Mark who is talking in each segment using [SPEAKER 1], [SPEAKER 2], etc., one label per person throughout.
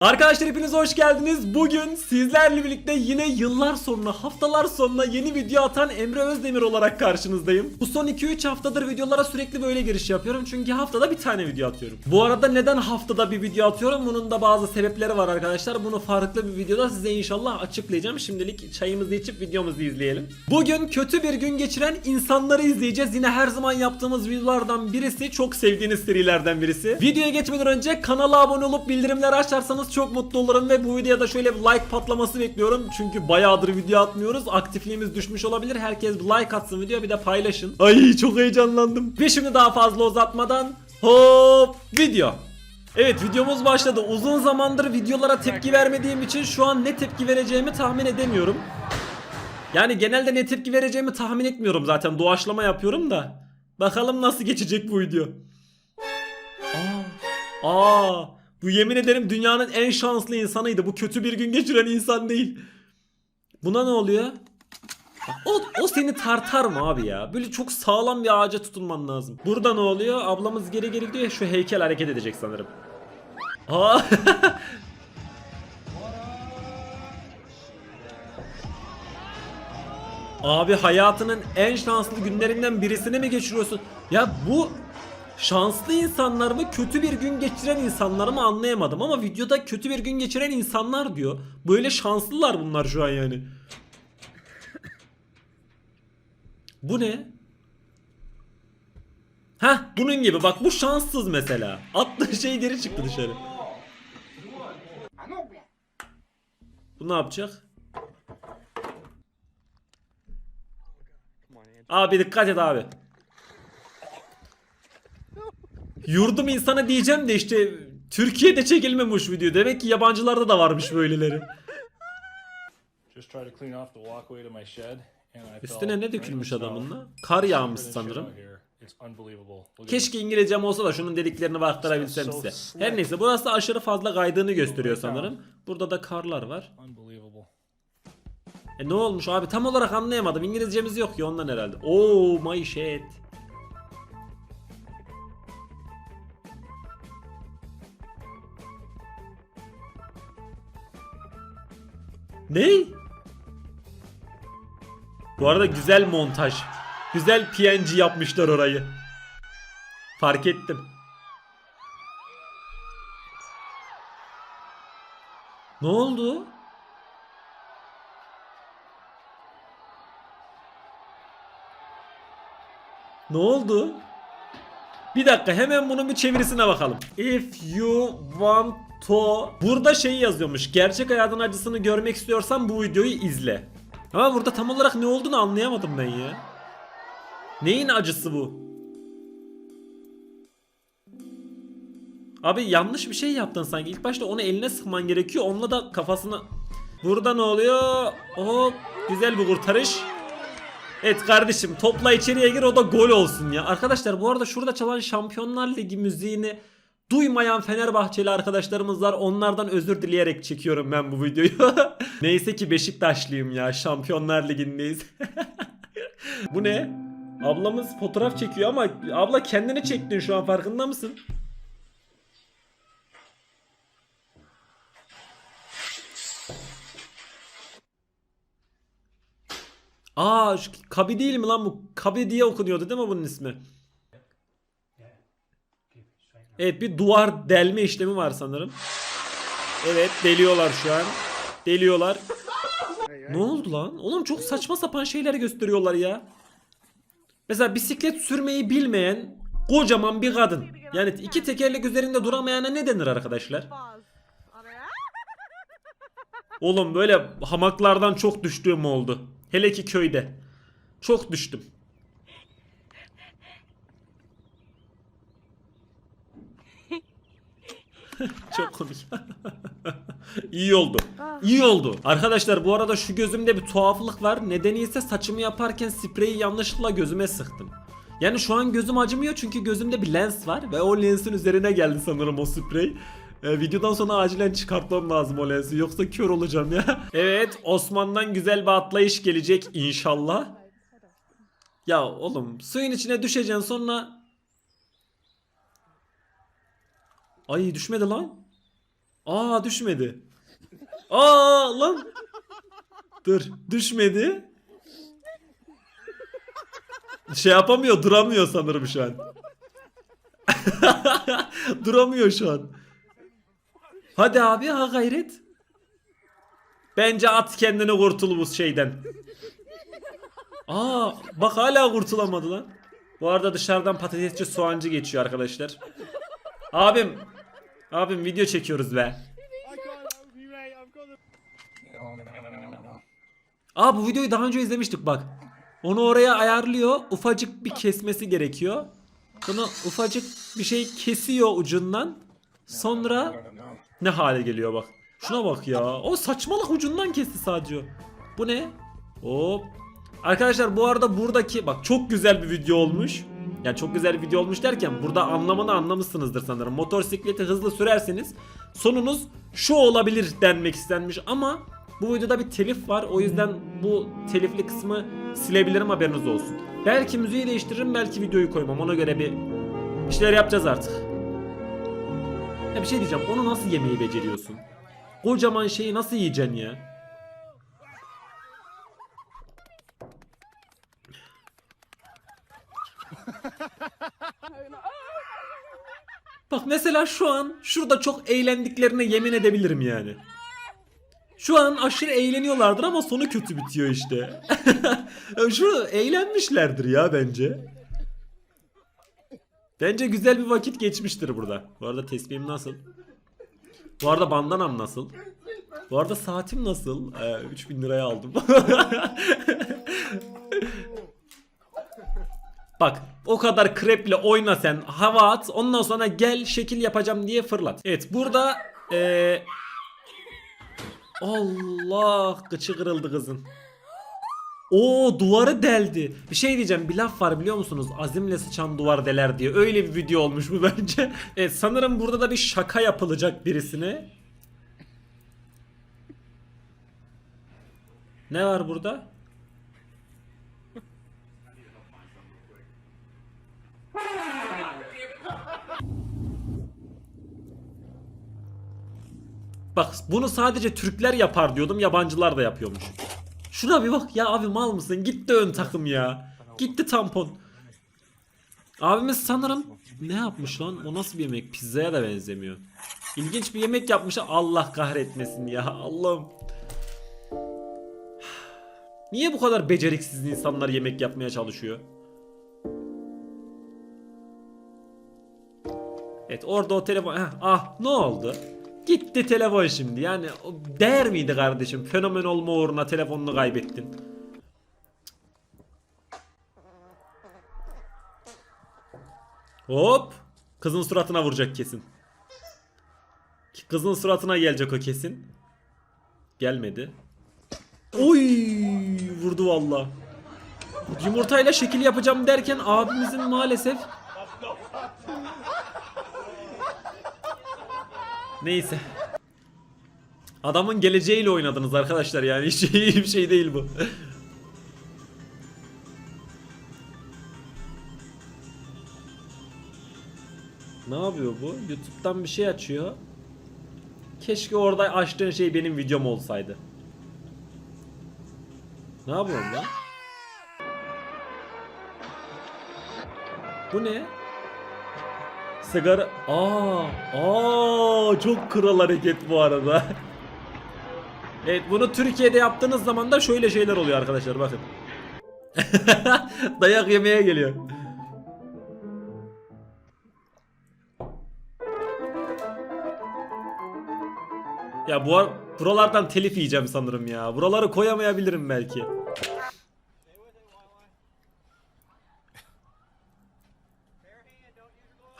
[SPEAKER 1] Arkadaşlar hepiniz hoş geldiniz. Bugün sizlerle birlikte yine yıllar sonra, haftalar sonra yeni video atan Emre Özdemir olarak karşınızdayım. Bu son 2-3 haftadır videolara sürekli böyle giriş yapıyorum. Çünkü haftada bir tane video atıyorum. Bu arada neden haftada bir video atıyorum? Bunun da bazı sebepleri var arkadaşlar. Bunu farklı bir videoda size inşallah açıklayacağım. Şimdilik çayımızı içip videomuzu izleyelim. Bugün kötü bir gün geçiren insanları izleyeceğiz. Yine her zaman yaptığımız videolardan birisi. Çok sevdiğiniz serilerden birisi. Videoya geçmeden önce kanala abone olup bildirimleri açarsanız çok mutlu olurum ve bu videoda şöyle bir like patlaması bekliyorum. Çünkü bayağıdır video atmıyoruz. Aktifliğimiz düşmüş olabilir. Herkes bir like atsın video bir de paylaşın. Ay çok heyecanlandım. Ve şimdi daha fazla uzatmadan hop video. Evet videomuz başladı. Uzun zamandır videolara tepki vermediğim için şu an ne tepki vereceğimi tahmin edemiyorum. Yani genelde ne tepki vereceğimi tahmin etmiyorum zaten. Doğaçlama yapıyorum da. Bakalım nasıl geçecek bu video. Aa, aa, bu yemin ederim dünyanın en şanslı insanıydı. Bu kötü bir gün geçiren insan değil. Buna ne oluyor? O, o seni tartar mı abi ya? Böyle çok sağlam bir ağaca tutunman lazım. Burada ne oluyor? Ablamız geri geri gidiyor şu heykel hareket edecek sanırım. Aa. Abi hayatının en şanslı günlerinden birisini mi geçiriyorsun? Ya bu şanslı insanlar mı kötü bir gün geçiren insanlar mı anlayamadım ama videoda kötü bir gün geçiren insanlar diyor. Böyle şanslılar bunlar şu an yani. Bu ne? Heh bunun gibi bak bu şanssız mesela. Attığı şey geri çıktı dışarı. Bu ne yapacak? Abi dikkat et abi. Yurdum insanı diyeceğim de işte Türkiye'de çekilmemiş video. Demek ki yabancılarda da varmış böyleleri. Üstüne ne dökülmüş
[SPEAKER 2] right in the
[SPEAKER 1] adamın
[SPEAKER 2] snow.
[SPEAKER 1] da? Kar yağmış sanırım. Keşke İngilizcem olsa da şunun dediklerini aktarabilsem size. Her neyse burası aşırı fazla kaydığını gösteriyor sanırım. Burada da karlar var. E ne olmuş abi tam olarak anlayamadım. İngilizcemiz yok ya ondan herhalde. Oh my shit. Ne? Bu arada güzel montaj. Güzel PNG yapmışlar orayı. Fark ettim. Ne oldu? Ne oldu? Bir dakika hemen bunun bir çevirisine bakalım. If you want to... Burada şey yazıyormuş. Gerçek hayatın acısını görmek istiyorsan bu videoyu izle. Ama burada tam olarak ne olduğunu anlayamadım ben ya. Neyin acısı bu? Abi yanlış bir şey yaptın sanki. İlk başta onu eline sıkman gerekiyor. Onunla da kafasını... Burada ne oluyor? Hop güzel bir kurtarış. Evet kardeşim topla içeriye gir o da gol olsun ya. Arkadaşlar bu arada şurada çalan Şampiyonlar Ligi müziğini duymayan Fenerbahçeli arkadaşlarımız var. Onlardan özür dileyerek çekiyorum ben bu videoyu. Neyse ki Beşiktaşlıyım ya. Şampiyonlar Ligi'ndeyiz. bu ne? Ablamız fotoğraf çekiyor ama abla kendini çektin şu an farkında mısın? Aa şu Kabi değil mi lan bu? Kabi diye okunuyordu değil mi bunun ismi? Evet bir duvar delme işlemi var sanırım. Evet deliyorlar şu an. Deliyorlar. Ne oldu lan? Oğlum çok saçma sapan şeyler gösteriyorlar ya. Mesela bisiklet sürmeyi bilmeyen kocaman bir kadın. Yani iki tekerlek üzerinde duramayana ne denir arkadaşlar? Oğlum böyle hamaklardan çok düştüğüm oldu. Hele ki köyde. Çok düştüm. çok komik. İyi oldu. İyi oldu. Arkadaşlar bu arada şu gözümde bir tuhaflık var. Nedeni ise saçımı yaparken spreyi yanlışlıkla gözüme sıktım. Yani şu an gözüm acımıyor çünkü gözümde bir lens var ve o lensin üzerine geldi sanırım o sprey. Ee, videodan sonra acilen çıkartmam lazım o lensi yoksa kör olacağım ya. evet Osman'dan güzel bir atlayış gelecek inşallah. Ya oğlum suyun içine düşeceksin sonra... Ay düşmedi lan. Aa düşmedi. Aa lan. Dur düşmedi. Şey yapamıyor duramıyor sanırım şu an. duramıyor şu an. Hadi abi ha gayret. Bence at kendini kurtul bu şeyden. Aa bak hala kurtulamadı lan. Bu arada dışarıdan patatesçi soğancı geçiyor arkadaşlar. Abim. Abim video çekiyoruz be. Aa bu videoyu daha önce izlemiştik bak. Onu oraya ayarlıyor. Ufacık bir kesmesi gerekiyor. Bunu ufacık bir şey kesiyor ucundan. Sonra ne hale geliyor bak. Şuna bak ya. O saçmalık ucundan kesti sadece. Bu ne? Hop. Arkadaşlar bu arada buradaki bak çok güzel bir video olmuş. Yani çok güzel bir video olmuş derken burada anlamını anlamışsınızdır sanırım. Motosikleti hızlı sürerseniz sonunuz şu olabilir denmek istenmiş ama bu videoda bir telif var. O yüzden bu telifli kısmı silebilirim haberiniz olsun. Belki müziği değiştiririm belki videoyu koymam. Ona göre bir işler yapacağız artık. Ya bir şey diyeceğim. Onu nasıl yemeyi beceriyorsun? Kocaman şeyi nasıl yiyeceksin ya? Bak mesela şu an şurada çok eğlendiklerine yemin edebilirim yani. Şu an aşırı eğleniyorlardır ama sonu kötü bitiyor işte. Şurada eğlenmişlerdir ya bence. Bence güzel bir vakit geçmiştir burada. Bu arada tesbihim nasıl? Bu arada bandanam nasıl? Bu arada saatim nasıl? Ee, 3000 liraya aldım. Bak o kadar kreple oyna sen hava at ondan sonra gel şekil yapacağım diye fırlat. Evet burada ee... Allah kıçı kırıldı kızın. O duvarı deldi. Bir şey diyeceğim bir laf var biliyor musunuz? Azimle sıçan duvar deler diye. Öyle bir video olmuş bu bence. Evet sanırım burada da bir şaka yapılacak birisine. Ne var burada? Bak bunu sadece Türkler yapar diyordum yabancılar da yapıyormuş. Şuna bir bak ya abi mal mısın? Gitti ön takım ya. Gitti tampon. Abimiz sanırım ne yapmış lan? O nasıl bir yemek? Pizzaya da benzemiyor. İlginç bir yemek yapmış. Allah kahretmesin ya. Allah'ım. Niye bu kadar beceriksiz insanlar yemek yapmaya çalışıyor? Evet orada o telefon Heh, ah ne oldu? Gitti telefon şimdi yani değer miydi kardeşim? Fenomen olma uğruna telefonunu kaybettin. Hop. Kızın suratına vuracak kesin. Kızın suratına gelecek o kesin. Gelmedi. Oy vurdu valla. Yumurtayla şekil yapacağım derken abimizin maalesef Neyse. Adamın geleceğiyle oynadınız arkadaşlar yani hiç iyi bir şey değil bu. ne yapıyor bu? YouTube'dan bir şey açıyor. Keşke orada açtığın şey benim videom olsaydı. Ne yapıyorsun lan? Bu ne? Sigara... Aa, aa çok kral hareket bu arada. evet bunu Türkiye'de yaptığınız zaman da şöyle şeyler oluyor arkadaşlar bakın. Dayak yemeye geliyor. Ya bu ar- buralardan telif yiyeceğim sanırım ya. Buraları koyamayabilirim belki.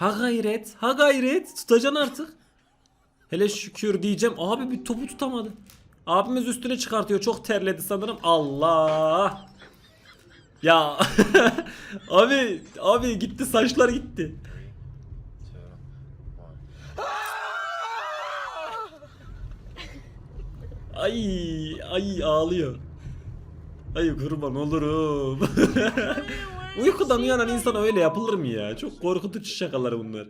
[SPEAKER 1] Ha gayret, ha gayret. Tutacaksın artık. Hele şükür diyeceğim. Abi bir topu tutamadı. Abimiz üstüne çıkartıyor. Çok terledi sanırım. Allah. Ya. abi, abi gitti saçlar gitti. Ay, ay ağlıyor. Ay kurban olurum. Uykudan uyanan insan öyle yapılır mı ya? Çok korkutucu şakalar bunlar.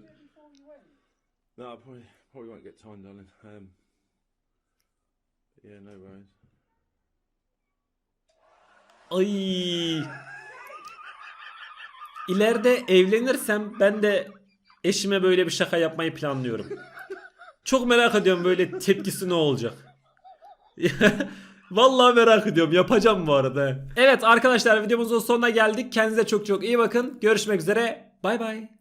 [SPEAKER 3] No, probably, Probably won't get time, darling. Um, yeah, no worries.
[SPEAKER 1] Ay. İleride evlenirsem ben de eşime böyle bir şaka yapmayı planlıyorum. Çok merak ediyorum böyle tepkisi ne olacak. Vallahi merak ediyorum. Yapacağım bu arada. Evet arkadaşlar videomuzun sonuna geldik. Kendinize çok çok iyi bakın. Görüşmek üzere. Bay bay.